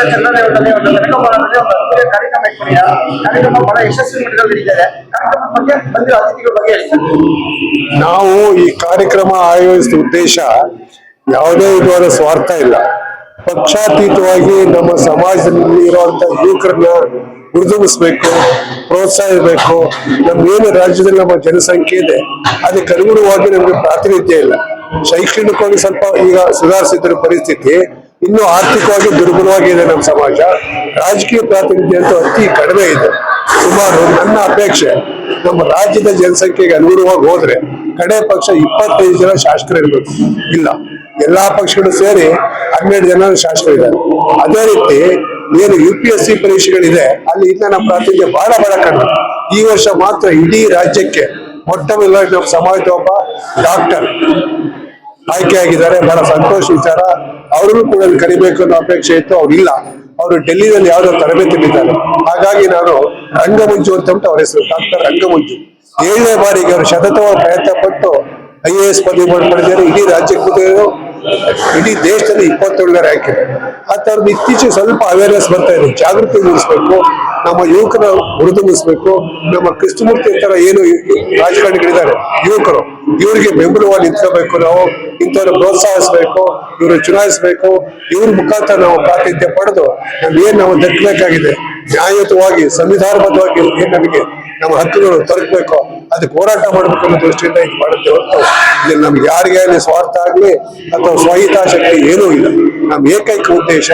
ಒಂದು ಕಾರ್ಯಕ್ರಮ ಕಾರ್ಯಕ್ರಮ ಬಹಳ ಯಶಸ್ವಿ ಬಗ್ಗೆ ಅತಿಥಿಗಳ ಬಗ್ಗೆ ನಾವು ಈ ಕಾರ್ಯಕ್ರಮ ಆಯೋಜಿಸಿದ ಉದ್ದೇಶ ಯಾವುದೇ ವಿಧವಾದ ಸ್ವಾರ್ಥ ಇಲ್ಲ. ಪಕ್ಷಾತೀತವಾಗಿ ನಮ್ಮ ಸಮಾಜದಲ್ಲಿ ಇರುವಂತ ಯುವಕರನ್ನ ಹುರಿದುಂಬಿಸ್ಬೇಕು, ಪ್ರೋತ್ಸಾಹಿಸಬೇಕು. ನಮ್ಮ ಏನು ರಾಜ್ಯದಲ್ಲಿ ನಮ್ಮ ಜನಸಂಖ್ಯೆ ಇದೆ, ಅದಕ್ಕೆ ಅನುಗುಣವಾಗಿ ನಮಗೆ ಪ್ರಾತಿನಿಧ್ಯ ಇಲ್ಲ. ಶೈಕ್ಷಣಿಕವಾಗಿ ಸ್ವಲ್ಪ ಈಗ ಸುಧಾರಿಸಿದ್ರ ಪರಿಸ್ಥಿತಿ ಇನ್ನು ಆರ್ಥಿಕವಾಗಿ ದುರ್ಬಲವಾಗಿದೆ ನಮ್ಮ ಸಮಾಜ. ರಾಜಕೀಯ ಪ್ರಾತಿನಿಧ್ಯ ಅಂತೂ ಅತಿ ಕಡಿಮೆ ಇದೆ. ಸುಮಾರು ನನ್ನ ಅಪೇಕ್ಷೆ, ನಮ್ಮ ರಾಜ್ಯದ ಜನಸಂಖ್ಯೆಗೆ ಅನುಗುಣವಾಗಿ ಹೋದ್ರೆ ಕಡೆ ಪಕ್ಷ ಇಪ್ಪತ್ತೈದು ಜನ ಶಾಸಕರು ಇರಬೇಕು ಇಲ್ಲ, ಎಲ್ಲಾ ಪಕ್ಷಗಳು ಸೇರಿ ಹನ್ನೆರಡು ಜನ ಶಾಸಕರಿದ್ದಾರೆ ಅದೇ ರೀತಿ ಏನು ಯು ಪಿ ಎಸ್ ಸಿ ಪರೀಕ್ಷೆಗಳಿದೆ, ಅಲ್ಲಿ ಇಂದ ನಮ್ಮ ಪ್ರಾತಿನಿಧ್ಯ ಬಹಳ ಬಹಳ ಕಡಿಮೆ. ಈ ವರ್ಷ ಮಾತ್ರ ಇಡೀ ರಾಜ್ಯಕ್ಕೆ ಮೊಟ್ಟ ಮೊದಲ ನಮ್ಮ ಸಮಾಜದ ಒಬ್ಬ ಡಾಕ್ಟರ್ ಆಯ್ಕೆಯಾಗಿದ್ದಾರೆ ಬಹಳ ಸಂತೋಷ ವಿಚಾರ. ಅವರನ್ನು ಕೂಡ ಕರಿಬೇಕು ಅನ್ನೋ ಅಪೇಕ್ಷೆ ಇತ್ತು. ಅವ್ರು ಇಲ್ಲ. ಅವರು ಡೆಲ್ಲಿನಲ್ಲಿ ತರಬೇತಿ ತರಬೇತಿಲಿದ್ದಾರೆ ಹಾಗಾಗಿ ನಾನು ರಂಗಮಂಜು ಅಂತ ಅವ್ರ ಹೆಸರು ಡಾಕ್ಟರ್ ರಂಗಮಂಜು. ಏಳನೇ ಬಾರಿಗೆ ಅವರು ಶತತವಾಗಿ ಪ್ರಯತ್ನ ಪಟ್ಟು ಐ ಎ ಎಸ್ ಪದವಿ ಪಡೆದಿದ್ದಾರೆ. ಇಡೀ ರಾಜ್ಯಕ್ಕೆ ಇಡೀ ದೇಶದಲ್ಲಿ ಇಪ್ಪತ್ತೇಳನೇ ರ್ಯಾಂಕ್ ಇದೆ. ಅವ್ರದ್ದು ಇತ್ತೀಚೆಗೆ ಸ್ವಲ್ಪ ಅವೇರ್ನೆಸ್ ಬರ್ತಾ ಇದೆ. ಜಾಗೃತಿ ಮೂಡಿಸ್ಬೇಕು. ನಮ್ಮ ಯುವಕರ ಹುರಿದುಂಬಿಸ್ಬೇಕು. ನಮ್ಮ ಕೃಷ್ಣಮೂರ್ತಿ ತರ ಏನು ರಾಜಕಾರಣಿಗಳಿದ್ದಾರೆ. ಯುವಕರು. ಇವರಿಗೆ ಬೆಂಬಲವಾಗಿ ನಿಂತ್ಕೋಬೇಕು ನಾವು ಇಂಥವ್ರ ಪ್ರೋತ್ಸಾಹಿಸ್ಬೇಕು ಇವರು ಚುನಾಯಿಸ್ಬೇಕು, ಇವ್ರ ಮುಖಾಂತರ ನಾವು ಪ್ರಾತಿನಿಧ್ಯ ಪಡೆದು ನಮ್ಗೆ ಏನ್ ನಾವು ದಕ್ಕಬೇಕಾಗಿದೆ ನ್ಯಾಯಯುತವಾಗಿ, ಸಂವಿಧಾನಬದ್ಧವಾಗಿ ಏನ್ ನಮಗೆ ನಮ್ಮ ಹಕ್ಕುಗಳು ತಲುಪಬೇಕು ಅದಕ್ಕೆ ಹೋರಾಟ ಮಾಡಬೇಕು ಅನ್ನೋ ದೃಷ್ಟಿಯಿಂದ ಇದು ಮಾಡುತ್ತೆ ಹೊರತು ಇಲ್ಲಿ ನಮ್ಗೆ ಯಾರಿಗೆ ಆಗಲಿ ಸ್ವಾರ್ಥ ಆಗಲಿ ಅಥವಾ ಸ್ವಹಿತಾಸಕ್ತಿ ಏನೂ ಇಲ್ಲ. ನಮ್ಮ ಏಕೈಕ ಉದ್ದೇಶ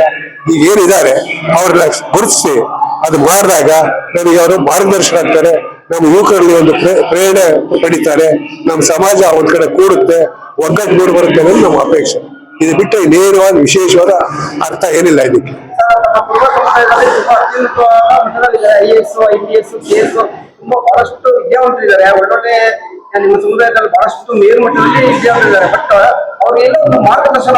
ಈಗ ಏನಿದ್ದಾರೆ, ಅವ್ರನ್ನ ಗುರುತಿಸಿ, ಅದು ಮಾಡಿದಾಗ ನಮಗೆ ಅವರು ಮಾರ್ಗದರ್ಶನ ಆಗ್ತಾರೆ ನಮ್ಮ ಯುವಕರಲ್ಲಿ ಒಂದು ಪ್ರೇ- ಪ್ರೇರಣೆ ಪಡಿತಾರೆ. ನಮ್ಮ ಸಮಾಜ ಒಂದ್ ಕಡೆ ಕೂಡುತ್ತೆ, ಒಗ್ಗಟ್ಟು ಮೂಡಿ ಬರುತ್ತೆ ಅನ್ನೋದು ನಮ್ಮ ಅಪೇಕ್ಷೆ. ಇದು ಬಿಟ್ಟು ನೇರವಾದ ವಿಶೇಷವಾದ ಅರ್ಥ ಏನಿಲ್ಲ ಇದಕ್ಕೆ. ಬಹಳಷ್ಟು ನಿಮ್ಮ ಸಮುದಾಯದಲ್ಲಿ ಬಹಳಷ್ಟು ವಿದ್ಯಾವಂತರಿದ್ದಾರೆ ಬಟ್ ಒಂದು ಮಾರ್ಗದರ್ಶನ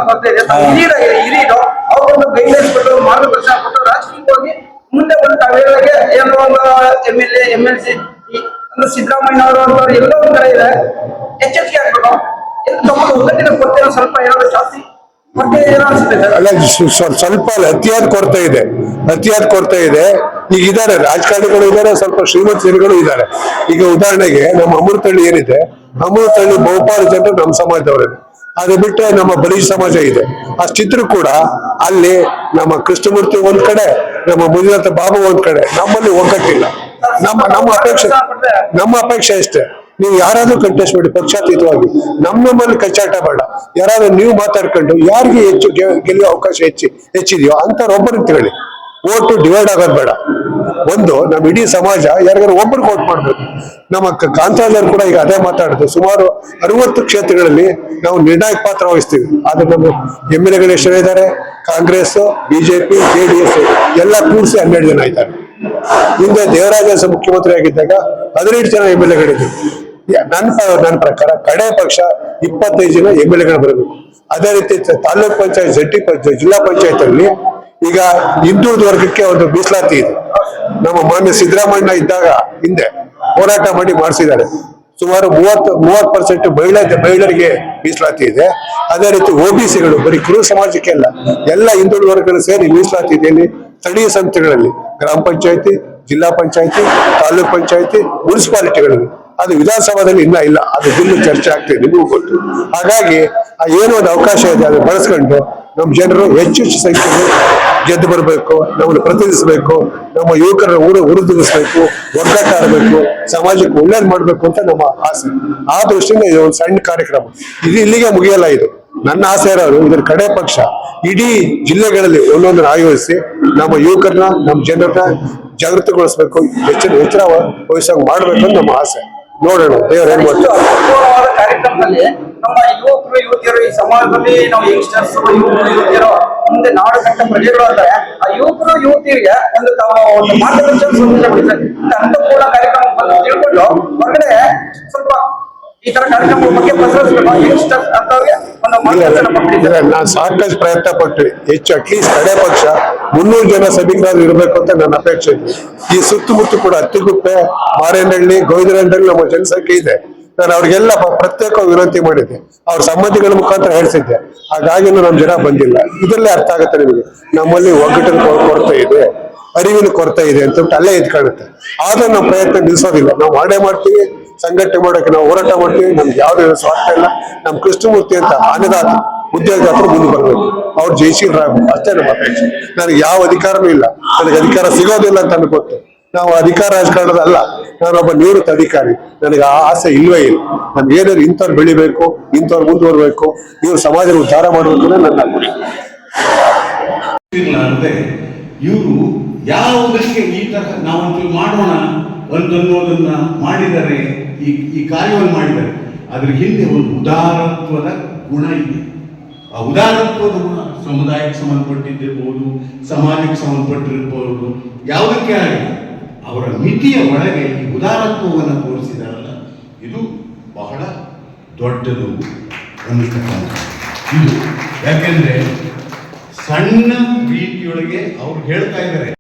ಅವ್ರಿಗೊಂದು ಗೈಡ್ಲೈನ್ಸ್ ಕೊಟ್ಟು ಮಾರ್ಗದರ್ಶನ ಕೊಟ್ಟು ರಾಜಕೀಯವಾಗಿ ಮುಂದೆ ಬಂದು ತಾವೇನಾಗೆ ಏನೋ ಒಂದು M L M L C ಅಂದ್ರೆ ಸಿದ್ದರಾಮಯ್ಯ ಅವರು ಎಲ್ಲೋ ಒಂದ್ ಕಡೆ ಇದೆ. ಎಚ್ಚರಿಕೆ ಆಗ್ಬೇಕು. ಎಂದು ತಮ್ಮದು ಒಗ್ಗಟ್ಟಿನ ಕೊರತೆ ಸ್ವಲ್ಪ ಏನಾದ್ರು ಜಾಸ್ತಿ ಅಲ್ಲ ಸ್ವ- ಸ್ವ- ಸ್ವಲ್ಪ ಅತಿಯಾದ ಕೊರತೆ ಇದೆ. ಅತಿಯಾದ ಕೊರತೆ ಇದೆ. ಈಗ ಇದಾರೆ, ರಾಜಕಾರಣಿಗಳು ಇದ್ದಾರೆ ಸ್ವಲ್ಪ ಶ್ರೀಮಂತ ಜನಗಳು ಇದ್ದಾರೆ ಈಗ ಉದಾಹರಣೆಗೆ ನಮ್ಮ ಅಮೃತಹಳ್ಳಿ ಏನಿದೆ ಅಮೃತಹಳ್ಳಿ ಬಹುಪಾಲು ಜನರು ನಮ್ಮ ಸಮಾಜದವರಿದೆ ಅದು ಬಿಟ್ಟರೆ ನಮ್ಮ ಬಲಿ ಸಮಾಜ ಇದೆ. ಅಷ್ಟಿದ್ರು ಕೂಡ ಅಲ್ಲಿ ನಮ್ಮ ಕೃಷ್ಣಮೂರ್ತಿ ಒಂದ್ ಕಡೆ, ನಮ್ಮ ಮಂಜುನಾಥ ಬಾಬು ಒಂದ್ ಕಡೆ. ನಮ್ಮಲ್ಲಿ ಒಗ್ಗಟ್ಟಿಲ್ಲ. ನಮ್ಮ ನಮ್ಮ ಅಪೇಕ್ಷೆ ನಮ್ಮ ಅಪೇಕ್ಷೆ ಅಷ್ಟೇ ನೀವು ಯಾರಾದ್ರೂ ಕಂಟೆಸ್ಟ್ ಮಾಡಿ ಪಕ್ಷಾತೀತವಾಗಿ, ನಮ್ಮ ನಮ್ಮಲ್ಲಿ ಕಚ್ಚಾಟ ಬೇಡ. ಯಾರಾದ್ರೂ ನೀವು ಮಾತಾಡ್ಕೊಂಡು ಯಾರಿಗೆ ಹೆಚ್ಚು ಗೆಲ್ಲುವ ಅವಕಾಶ ಹೆಚ್ಚಿ ಹೆಚ್ಚಿದೆಯೋ ಅಂತ ಹೇಳಿ ತಗೊಳ್ಳಿ ಓಟು ಡಿವೈಡ್ ಆಗೋದು ಬೇಡ. ಒಂದು, ನಮ್ಮ ಇಡೀ ಸಮಾಜ ಯಾರಿಗಾರು ಒಬ್ಬರಿಗೆ ಓಟ್ ಮಾಡ್ಬೇಕು. ನಮ್ಮ ಕ- ಕೂಡ ಈಗ ಅದೇ ಮಾತಾಡುದು. ಸುಮಾರು ಅರವತ್ತು ಕ್ಷೇತ್ರಗಳಲ್ಲಿ ನಾವು ನಿರ್ಣಾಯಕ ಪಾತ್ರ ವಹಿಸ್ತೀವಿ. ಆದ್ರೆ ನಮ್ಮ ಎಂ ಎಲ್ ಎಗಳು ಇದ್ದಾರೆ ಕಾಂಗ್ರೆಸ್ ಬಿಜೆಪಿ ಜೆಡಿಎಸ್ ಎಲ್ಲ ಕೂಡಿಸಿ ಹನ್ನೆರಡು ಜನ ಇದ್ದಾರೆ. ಹಿಂದೆ ದೇವರಾಜ ಮುಖ್ಯಮಂತ್ರಿ ಆಗಿದ್ದಾಗ ಹದಿನೆಂಟು ಜನ ಎಂ ಎಲ್ ಎಗಳಿದ್ರು ನನ್ನ ನನ್ನ ಪ್ರಕಾರ ಕಡೆ ಪಕ್ಷ ಇಪ್ಪತ್ತೈದು ಜನ ಎಂ ಎಲ್ ಎಗಳು ಬರಬೇಕು. ಅದೇ ರೀತಿ ತಾಲೂಕ್ ಪಂಚಾಯತ್ ಜಂಟಿ ಪಂಚಾಯತ್, ಜಿಲ್ಲಾ ಪಂಚಾಯತ್ ಅಲ್ಲಿ ಈಗ ಹಿಂದುಳಿದ ವರ್ಗಕ್ಕೆ ಒಂದು ಮೀಸಲಾತಿ ಇದೆ. ನಮ್ಮ ಮಾನ್ಯ ಸಿದ್ದರಾಮಯ್ಯ ಇದ್ದಾಗ ಹಿಂದೆ ಹೋರಾಟ ಮಾಡಿ ಮಾಡಿಸಿದ್ದಾರೆ. ಸುಮಾರು ಮೂವತ್ತು ಮೂವತ್ತು ಪರ್ಸೆಂಟ್ ಮಹಿಳಾ, ಮಹಿಳೆಯರಿಗೆ ಮೀಸಲಾತಿ ಇದೆ. ಅದೇ ರೀತಿ ಒಬಿಸಿಗಳು ಬರೀ ಕುರು ಸಮಾಜಕ್ಕೆ ಅಲ್ಲ, ಎಲ್ಲ ಹಿಂದುಳಿದ ವರ್ಗಗಳು ಸೇರಿ ಮೀಸಲಾತಿ ಇದೆ. ಇಲ್ಲಿ ಸ್ಥಳೀಯ ಸಂಸ್ಥೆಗಳಲ್ಲಿ ಗ್ರಾಮ ಪಂಚಾಯತಿ, ಜಿಲ್ಲಾ ಪಂಚಾಯತಿ, ತಾಲೂಕ್ ಪಂಚಾಯತಿ, ಮುನ್ಸಿಪಾಲಿಟಿಗಳಲ್ಲಿ. ಅದು ವಿಧಾನಸಭಾದಲ್ಲಿ ಇನ್ನ ಇಲ್ಲ. ಅದು ಬಿಲ್ಲು ಚರ್ಚೆ ಆಗ್ತಿದೆ ನಿಮಗೂ ಗೊತ್ತು. ಹಾಗಾಗಿ ಆ ಏನೋ ಒಂದು ಅವಕಾಶ ಇದೆ ಅದನ್ನು ಬಳಸ್ಕೊಂಡು ನಮ್ಮ ಜನರು ಹೆಚ್ಚು ಹೆಚ್ಚು ಸಂಖ್ಯೆಯಲ್ಲಿ ಗೆದ್ದು ಬರಬೇಕು, ನಮ್ಮನ್ನು ಪ್ರತಿನಿಧಿಸಬೇಕು, ನಮ್ಮ ಯುವಕರ ಊರು ಹುರಿದುಂಬಿಸ್ಬೇಕು ಒಗ್ಗಟ್ಟಾಡಬೇಕು ಸಮಾಜಕ್ಕೆ ಒಳ್ಳೇದು ಮಾಡಬೇಕು ಅಂತ ನಮ್ಮ ಆಸೆ. ಆ ದೃಷ್ಟಿಯಿಂದ ಇದು ಒಂದು ಸಣ್ಣ ಕಾರ್ಯಕ್ರಮ. ಇದು ಇಲ್ಲಿಗೆ ಮುಗಿಯಲ್ಲ ಇದು. ನನ್ನ ಆಸೆ ಇರೋರು ಇದರ ಕಡೆ ಪಕ್ಷ, ಇಡೀ ಜಿಲ್ಲೆಗಳಲ್ಲಿ ಒಂದೊಂದನ್ನು ಆಯೋಜಿಸಿ ನಮ್ಮ ಯುವಕರನ್ನ, ನಮ್ಮ ಜನರನ್ನ ಜಾಗೃತಗೊಳಿಸ್ಬೇಕು, ಹೆಚ್ಚಿನ ಎಚ್ಚರ ವಹಿಸಂಗ್ ಮಾಡ್ಬೇಕು ಅಂತ ನಮ್ಮ ಆಸೆ. ನೋಡೋಣ, ದೇವ್ರ ಮಾಡ್ತಾರೆ ಕಾರ್ಯಕ್ರಮದಲ್ಲಿ ನಮ್ಮ ಯುವಕರು, ಯುವತಿಯರು ಈ ಸಮಾಜದಲ್ಲಿ ನಾವು ಯಂಗ್ಸ್ಟರ್ಸ್ ಯುವಕರು, ಯುವತಿಯರು ಮುಂದೆ ನಾಡು ಕಟ್ಟ ಪ್ರಜೆಗಳು ಆ ಯುವಕರು, ಯುವತಿಯರಿಗೆ ಒಂದು ತಾವು ಒಂದು ಮಾರ್ಗದರ್ಶನ ಸಂದೇಶ ಕಾರ್ಯಕ್ರಮ ಬಂದು ತಿಳ್ಕೊಂಡು ಹೊರಗಡೆ ಸ್ವಲ್ಪ ಈ ತರ ಕಾರ್ಯಕ್ರಮ ಬಗ್ಗೆ ಪ್ರಸರಿಸಬೇಕು. ಯಂಗ್ಸ್ಟರ್ಸ್ ಅಂತವ್ರಿಗೆ ನಾನು ಸಾಕಷ್ಟು ಪ್ರಯತ್ನ ಪಟ್ಟೆ ಹೆಚ್ಚು ಅಟ್ಲೀಸ್ಟ್ ಕಡೆ ಪಕ್ಷ ಮುನ್ನೂರು ಜನ ಸಭಿಕರಾದ್ರು ಇರಬೇಕು ಅಂತ ನನ್ನ ಅಪೇಕ್ಷೆ ಇದೆ. ಈ ಸುತ್ತಮುತ್ತ ಕೂಡ ಹತ್ತಿಗುಪ್ಪೆ ಮಾರೇನಹಳ್ಳಿ ಗೋವಿಂದರಹಳ್ಳಿ ನಮ್ಮ ಜನಸಂಖ್ಯೆ ಇದೆ. ನಾನು ಅವ್ರಿಗೆಲ್ಲ ಪ್ರತ್ಯೇಕ ವಿನಂತಿ ಮಾಡಿದ್ದೆ. ಅವ್ರ ಸಂಬಂಧಿಗಳ ಮುಖಾಂತರ ಹೇಳ್ಸಿದ್ದೆ ಹಾಗಾಗಿ ನಮ್ಮ ಜನ ಬಂದಿಲ್ಲ. ಇದರಲ್ಲೇ ಅರ್ಥ ಆಗುತ್ತೆ ನಿಮಗೆ. ನಮ್ಮಲ್ಲಿ ಒಗ್ಗಟ್ಟಿನ ಕೊರತೆ ಇದೆ. ಅರಿವಿನ ಕೊರತೆ ಇದೆ ಅಂತ ಹೇಳ್ಬಿಟ್ಟು ಅಲ್ಲೇ ಇದ್ಕೊಳ್ಳುತ್ತೆ. ಆದ್ರೆ ನಾವು ಪ್ರಯತ್ನ ನಿಲ್ಸೋದಿಲ್ಲ. ನಾವು ಮಾಡೇ ಮಾಡ್ತೀವಿ, ಸಂಘಟನೆ ಮಾಡೋಕೆ ನಾವು ಹೋರಾಟ ಮಾಡ್ತೀವಿ, ನಮ್ಗೆ ಯಾವ್ದು ಸ್ವಾರ್ಥ ಇಲ್ಲ. ನಮ್ಮ ಕೃಷ್ಣಮೂರ್ತಿ ಅಂತ ಅನ್ನದಾತ ಉದ್ಯೋಗದಾತರು ಮುಂದೆ ಬರಬೇಕು. ಅವ್ರು ಜಯಶೀಲರಾಗಬೇಕು ಅಷ್ಟೇ ನಮ್ಮ ಅಪೇಕ್ಷೆ. ನನಗೆ ಯಾವ ಅಧಿಕಾರನೂ ಇಲ್ಲ. ನನಗೆ ಅಧಿಕಾರ ಸಿಗೋದಿಲ್ಲ ಅಂತ ನನಗೆ ಗೊತ್ತು ನಾವು ಅಧಿಕಾರ ರಾಜಕಾರಣದಲ್ಲ ನಾನೊಬ್ಬ ನಿವೃತ್ತ ಅಧಿಕಾರಿ. ನನಗೆ ಆ ಆಸೆ ಇಲ್ವೇ ಇಲ್ಲ. ನಮ್ಗೆ ಏನಾದ್ರು ಇಂಥವ್ರು ಬೆಳಿಬೇಕು, ಇಂಥವ್ರು ಮುಂದುವರ್ಬೇಕು ಇವ್ರು ಸಮಾಜ ಉದ್ಧಾರ ಮಾಡಬೇಕು ನನ್ನ ಗುರಿ ಇವರು ಯಾವುದಕ್ಕೆ ಈ ತರಹ ನಾವಂತೂ ಮಾಡೋಣ ಅಂತನ್ನೋದನ್ನ ಮಾಡಿದರೆ ಈ ಈ ಕಾರ್ಯವನ್ನು ಮಾಡಿದರೆ ಅದ್ರ ಹಿಂದೆ ಒಂದು ಉದಾರತ್ವದ ಗುಣ ಇದೆ. ಆ ಉದಾರತ್ವದ ಗುಣ ಸಮುದಾಯಕ್ಕೆ ಸಂಬಂಧಪಟ್ಟಿದ್ದಿರ್ಬೋದು, ಸಮಾಜಕ್ಕೆ ಸಂಬಂಧಪಟ್ಟಿರ್ಬೋದು, ಯಾವುದಕ್ಕೆ ಆಗಲಿ ಅವರ ಮಿತಿಯ ಒಳಗೆ ಈ ಉದಾರತ್ವವನ್ನು ತೋರಿಸಿದಾರಲ್ಲ, ಇದು ಬಹಳ ದೊಡ್ಡದು ಅನ್ನತಕ್ಕಂಥ ಇದು ಯಾಕೆಂದ್ರೆ ಸಣ್ಣ ರೀತಿಯೊಳಗೆ ಅವ್ರು ಹೇಳ್ತಾ ಇದ್ದಾರೆ.